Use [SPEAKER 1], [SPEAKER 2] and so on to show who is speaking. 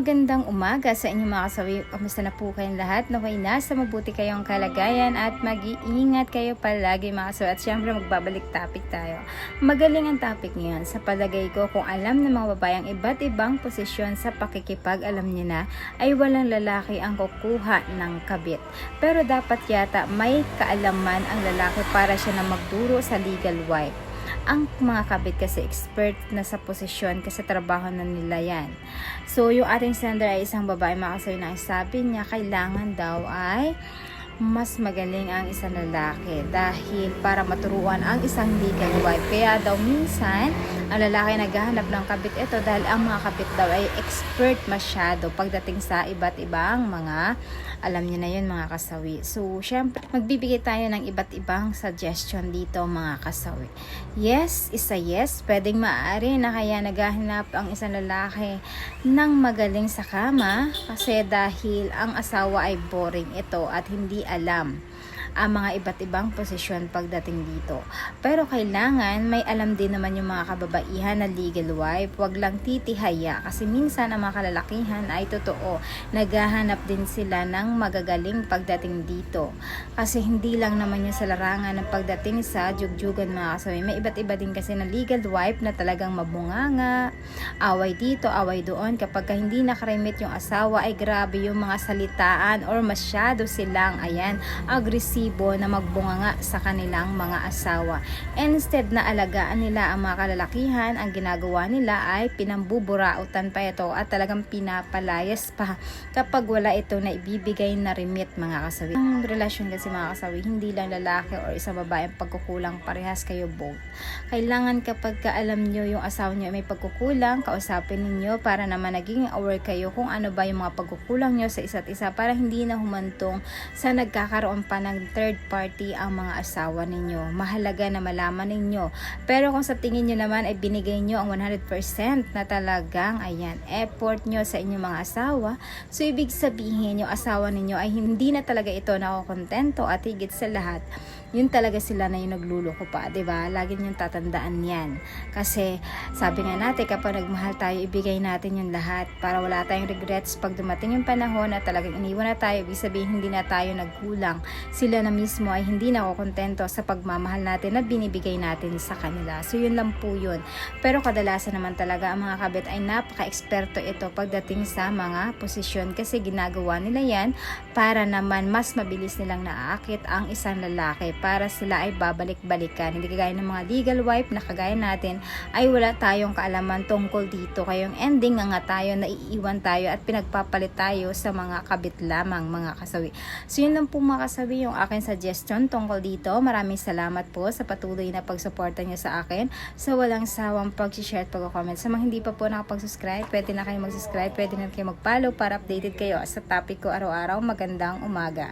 [SPEAKER 1] Magandang umaga sa inyong mga kasawi. Kamusta na po kayong lahat? Naway nasa mabuti kayong kalagayan at mag-iingat kayo palagi mga kasawi. At syempre magbabalik topic tayo. Magaling ang topic ngayon. Sa palagay ko, kung alam ng mga babayang iba't ibang posisyon sa pakikipag, alam niya na, ay walang lalaki ang kukuha ng kabit. Pero dapat yata may kaalaman ang lalaki para siya na magduro sa legal wife ang mga kabit kasi expert na sa posisyon kasi trabaho na nila yan. So, yung ating sender ay isang babae makasayo na sabi niya kailangan daw ay mas magaling ang isang lalaki dahil para maturuan ang isang legal wife. Kaya daw minsan, ang lalaki naghahanap ng kabit ito dahil ang mga kabit daw ay expert masyado pagdating sa iba't ibang mga, alam niyo na yun mga kasawi. So, syempre, magbibigay tayo ng iba't ibang suggestion dito mga kasawi. Yes, isa yes, pwedeng maaari na kaya naghahanap ang isang lalaki ng magaling sa kama kasi dahil ang asawa ay boring ito at hindi alam ang mga iba't ibang posisyon pagdating dito. Pero kailangan may alam din naman yung mga kababaihan na legal wife. Huwag lang titihaya kasi minsan ang mga kalalakihan ay totoo. Naghahanap din sila ng magagaling pagdating dito. Kasi hindi lang naman yung sa larangan ng pagdating sa jugjugan mga kasawi. May iba't iba din kasi na legal wife na talagang mabunganga, away dito, away doon. Kapag ka hindi nakarimit yung asawa ay grabe yung mga salitaan or masyado silang ayan, agresibo na magbunganga sa kanilang mga asawa. Instead na alagaan nila ang mga kalalakihan, ang ginagawa nila ay pinambuburautan pa ito at talagang pinapalayas pa kapag wala ito na ibibigay na remit mga kasawi. Ang relasyon kasi mga kasawi, hindi lang lalaki or isang babae ang pagkukulang, parehas kayo both. Kailangan kapag ka alam nyo yung asawa nyo ay may pagkukulang, kausapin ninyo para naman naging aware kayo kung ano ba yung mga pagkukulang nyo sa isa't isa para hindi na humantong sa nagkakaroon pa ng third party ang mga asawa ninyo. Mahalaga na malaman ninyo. Pero kung sa tingin nyo naman ay binigay nyo ang 100% na talagang ayan, effort nyo sa inyong mga asawa, so ibig sabihin yung asawa ninyo ay hindi na talaga ito nakokontento at higit sa lahat, yun talaga sila na yung nagluloko pa, 'di ba? Lagi niyo tatandaan 'yan. Kasi sabi nga natin kapag nagmahal tayo, ibigay natin yung lahat para wala tayong regrets pag dumating yung panahon na talagang iniwan na tayo, ibig sabihin hindi na tayo nagkulang. Sila na mismo ay hindi nakokontento sa pagmamahal natin na binibigay natin sa kanila. So yun lang po yun. Pero kadalasan naman talaga ang mga kabit ay napaka-eksperto ito pagdating sa mga posisyon kasi ginagawa nila yan para naman mas mabilis nilang naaakit ang isang lalaki para sila ay babalik-balikan. Hindi kagaya ng mga legal wife na kagaya natin ay wala tayong kaalaman tungkol dito. Kaya yung ending nga nga tayo, naiiwan tayo at pinagpapalit tayo sa mga kabit lamang mga kasawi. So yun lang po mga kasawi yung aking suggestion tungkol dito. Maraming salamat po sa patuloy na pagsuporta nyo sa akin sa walang sawang pag-share at pag-comment. Sa mga hindi pa po nakapag-subscribe, pwede na kayo mag-subscribe, pwede na kayo mag-follow para updated kayo sa topic ko araw-araw. Magandang umaga.